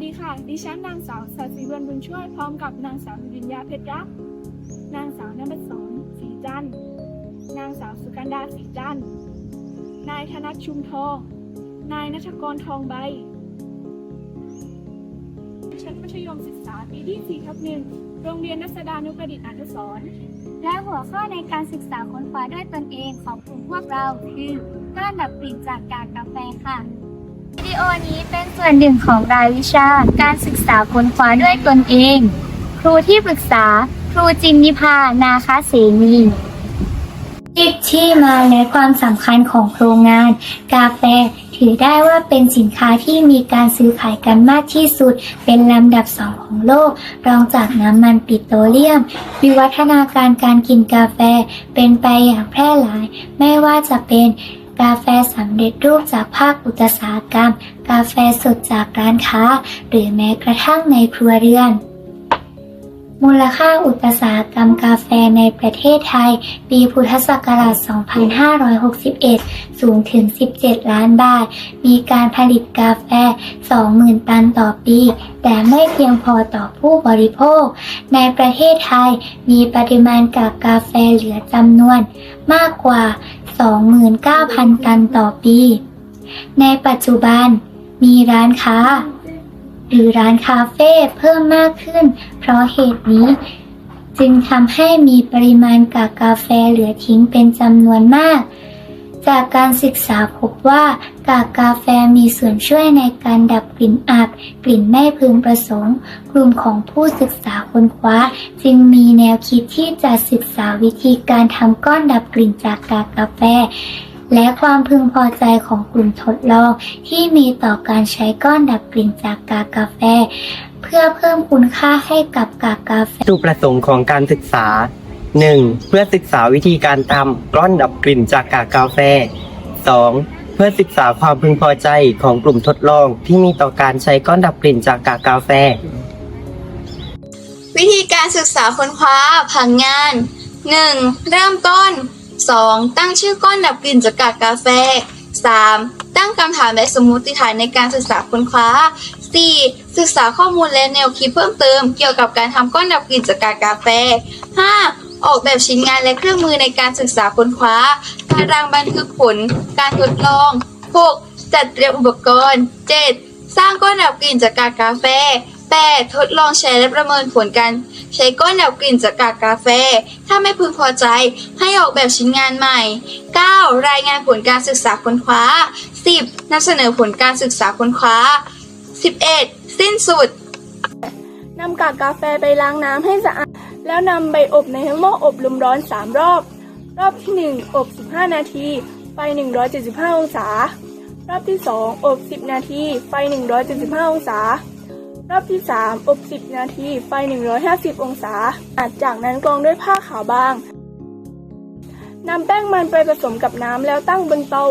สดีค่ะ ดิฉันนางสาวสัตย์ศรีเวรบุญช่วยพร้อมกับนางสาววิญญาเพชรรัก นางสาวนภัสสรศรีจันทร์ นางสาวสุกันดาศรีจันทร์ นายธนัทชุมทอง นายนัชกรทองใบ ชั้นมัธยมศึกษาปีที่4ทับหนึ่งโรงเรียนนัสดานุประดิษฐ์อนุสรณ์และหัวข้อในการศึกษาค้นคว้าด้วยตนเองของกลุ่มพวกเราคือการดับกลิ่นจากกากกาแฟค่ะวิดีโอนี้เป็น ส่วนหนึ่งของรายวิชา การศึกษาค้นคว้าด้วยตนเอง ครูที่ปรึกษา ครูจินนิพานาคเสนีที่มาและความสำคัญของโรงงาน กาแฟถือได้ว่าเป็นสินค้าที่มีการซื้อขายกันมากที่สุด เป็นลำดับสองของโลก รองจากน้ำมันปิโตรเลียม วิวัฒนาการการกินกาแฟเป็นไปอย่างแพร่หลาย ไม่ว่าจะเป็นกาแฟสำเร็จรูปจากภาคอุตสาหกรรม กาแฟสดจากร้านค้า หรือแม้กระทั่งในครัวเรือน มูลค่าอุตสาหกรรมกาแฟในประเทศไทย ปีพุทธศักราช 2561 สูงถึง 17 ล้านบาท มีการผลิตกาแฟ 20,000 ตันต่อปี แต่ไม่เพียงพอต่อผู้บริโภค ในประเทศไทยมีปริมาณกากกาแฟเหลือจำนวน มากกว่า 29,000 ตันต่อปีในปัจจุบัน มีร้านค้า หรือร้านคาเฟ่เพิ่มมากขึ้น เพราะเหตุนี้ จึงทำให้มีปริมาณกากกาแฟเหลือทิ้งเป็นจำนวนมาก จากการศึกษาพบว่ากากกาแฟมีส่วนช่วยในการดับกลิ่นอับกลิ่นไม่พึงประสงค์ กลุ่มของผู้ศึกษาค้นคว้า จึงมีแนวคิดที่จะศึกษาวิธีการทำก้อนดับกลิ่นจากกากกาแฟ และความพึงพอใจของกลุ่มทดลองที่มีต่อการใช้ก้อนดับกลิ่นจากกากกาแฟ เพื่อเพิ่มคุณค่าให้กับกากกาแฟวัตถุประสงค์ของการศึกษา 1. เพื่อศึกษาวิธีการทำกล้อนดับกลิ่นจากกากกาแฟ 2. เพื่อศึกษาความพึงพอใจของกลุ่มทดลองที่มีต่อการใช้ก้อนดับกลิ่นจากกากกาแฟ วิธีการศึกษาค้นคว้าผังงาน 1. เริ่มต้น 2. ตั้งชื่อก้อนดับกลิ่นจากกากกาแฟ 3. ตั้งคำถามและสมมติฐานในการศึกษาค้นคว้า 4. ศึกษาข้อมูลและแนวคิดเพิ่มเติม เกี่ยวกับการทำก้อนดับกลิ่นจากกากกาแฟ 5. ออกแบบชิ้นงานและเครื่องมือในการศึกษาค้นคว้า ตารางบันทึกผล การทดลอง 6. จัดเตรียมอุปกรณ์ 7. สร้างก้อนดับกลิ่นจากกากกาแฟ 8. ทดลองใช้และประเมินผลการใช้ก้อนดับกลิ่นจากกากกาแฟ ถ้าไม่พึงพอใจให้ออกแบบชิ้นงานใหม่ 9. รายงานผลการศึกษาค้นคว้า 10. นำเสนอผลการศึกษาค้นคว้า 11. สิ้นสุดนำกากกาแฟไปล้างน้ำให้สะอาด แล้วนำไปอบในหม้ออบลมร้อน 3 รอบ รอบที่ 1 อบ 15 นาที ไฟ 175 องศา รอบที่ 2 อบ 10 นาที ไฟ 175 องศา รอบที่ 3 อบ 10 นาที ไฟ 150 องศาจากนั้นกรองด้วยผ้าขาวบาง นำแป้งมันไปผสมกับน้ำแล้วตั้งบนเตา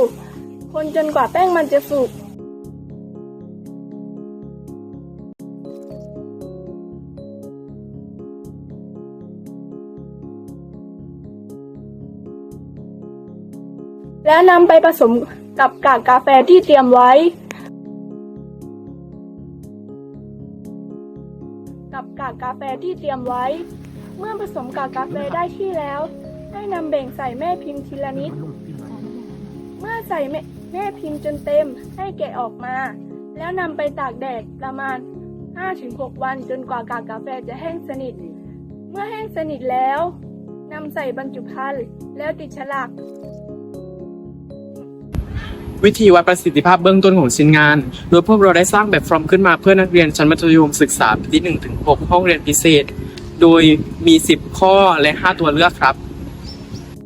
คนจนกว่าแป้งมันจะสุก แล้วนำไปผสมกับกากกาแฟที่เตรียมไว้ กับกากกาแฟที่เตรียมไว้ เมื่อผสมกากกาแฟได้ที่แล้ว ให้นำแบ่งใส่แม่พิมพ์ทีละนิด เมื่อใส่แม่แม่พิมพ์จนเต็มให้แกะออกมา แล้วนำไปตากแดดประมาณ 5-6 วันจนกว่ากากกาแฟจะแห้งสนิท เมื่อแห้งสนิทแล้วนำใส่บรรจุภัณฑ์แล้วติดฉลาก วิธีวัดประสิทธิภาพเบื้องต้นของชิ้นงาน โดยพวกเราได้สร้างแบบฟอร์มขึ้นมาเพื่อนักเรียนชั้นมัธยมศึกษาปีที่1ถึง6ห้องเรียนพิเศษ โดยมี 10 ข้อและ 5 ตัวเลือกครับ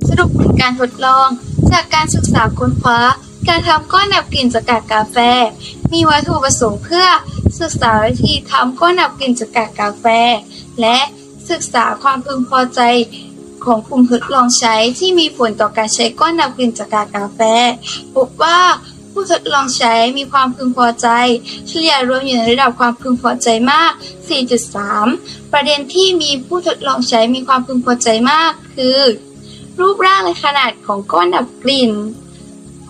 สรุปผลการทดลอง จากการศึกษาค้นคว้า การทำก้อนดับกลิ่นจากกากกาแฟ มีวัตถุประสงค์เพื่อศึกษาวิธีทำก้อนดับกลิ่นจากกากกาแฟ และศึกษาความพึงพอใจ ของกลุ่มทดลองใช้ที่มีผลต่อการใช้ก้อนดับกลิ่นจากกากกาแฟ พบว่าผู้ทดลองใช้มีความพึงพอใจ เฉลี่ยรวมอยู่ในระดับความพึงพอใจมาก 4.3 ประเด็นที่มีผู้ทดลองใช้มีความพึงพอใจมาก คือ รูปร่างและขนาดของก้อนดับกลิ่น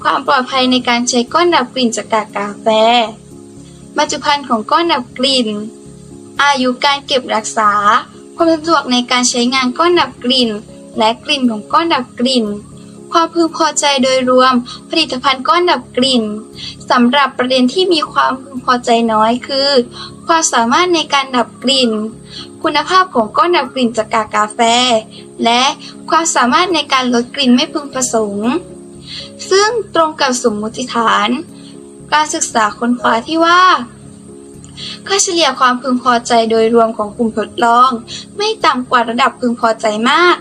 ความปลอดภัยในการใช้ก้อนดับกลิ่นจากกากกาแฟบรรจุภัณฑ์ของก้อนดับกลิ่น อายุการเก็บรักษา ความสะดวกในการใช้งานก้อนดับกลิ่น และกลิ่นของก้อนดับกลิ่น ความพึงพอใจโดยรวม ผลิตภัณฑ์ก้อนดับกลิ่นสำหรับประเด็นที่มีความพึงพอใจน้อยคือ ความสามารถในการดับกลิ่น คุณภาพของก้อนดับกลิ่นจากกากกาแฟ และความสามารถในการลดกลิ่นไม่พึงประสงค์ ซึ่งตรงกับสมมติฐาน การศึกษาค้นคว้าที่ว่า ค่าเฉลี่ยความพึงพอใจโดยรวมของกลุ่มทดลอง ไม่ต่ำกว่าระดับพึงพอใจมาก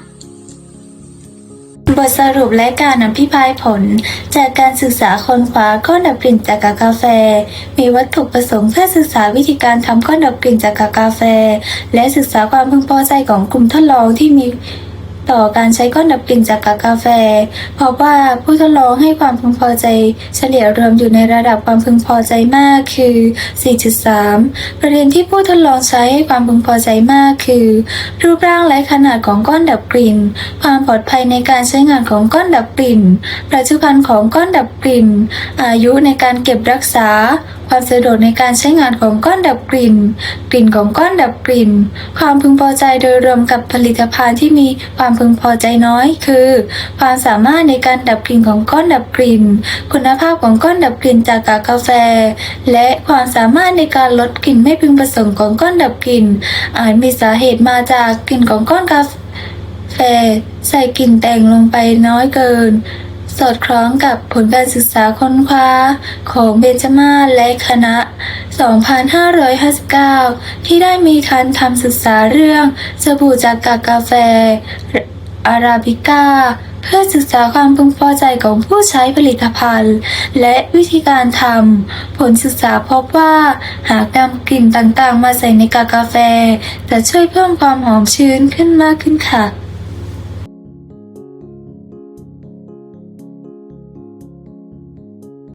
บทสรุปและการอภิปรายผล จากการศึกษาค้นคว้าก้อนดับกลิ่นจากกากาแฟ มีวัตถุประสงค์เพื่อศึกษาวิธีการทำก้อนดับกลิ่นจากกากาแฟ และศึกษาความพึงพอใจของกลุ่มทดลองที่มี ต่อการใช้ก้อนดับกลิ่นจากกากาแฟ เพราะว่าผู้ทดลองให้ความพึงพอใจ เฉลี่ยรวมอยู่ในระดับความพึงพอใจมากคือ 4.3 ประเด็นที่ผู้ทดลองใช้ให้ความพึงพอใจมากคือ รูปร่างและขนาดของก้อนดับกลิ่น ความปลอดภัยในการใช้งานของก้อนดับกลิ่น ปัจจุบันของก้อนดับกลิ่น อายุในการเก็บรักษา ความสะดวกในการใช้งานของก้อนดับกลิ่น กลิ่นของก้อนดับกลิ่น ความพึงพอใจโดยรวมกับผลิตภัณฑ์ที่มีความพึงพอใจน้อย คือ ความสามารถในการดับกลิ่นของก้อนดับกลิ่น คุณภาพของก้อนดับกลิ่นจากกากกาแฟ และความสามารถในการลดกลิ่นไม่พึงประสงค์ของก้อนดับกลิ่น อาจมีสาเหตุมาจากกลิ่นของก้อนกาแฟใส่กลิ่นแต่งลงไปน้อยเกิน สอดคล้องกับผลการศึกษาค้นคว้าของเบนจามาและคณะ 2559 ที่ได้มีการทำศึกษาเรื่องสบู่จากกากกาแฟอาราบิก้าเพื่อศึกษาความพึงพอใจของผู้ใช้ผลิตภัณฑ์ และวิธีการทำ ผลศึกษาพบว่า หากนำกลิ่นต่างๆ มาใส่ในกากกาแฟ จะช่วยเพิ่มความหอมชื้นขึ้นมากขึ้นค่ะ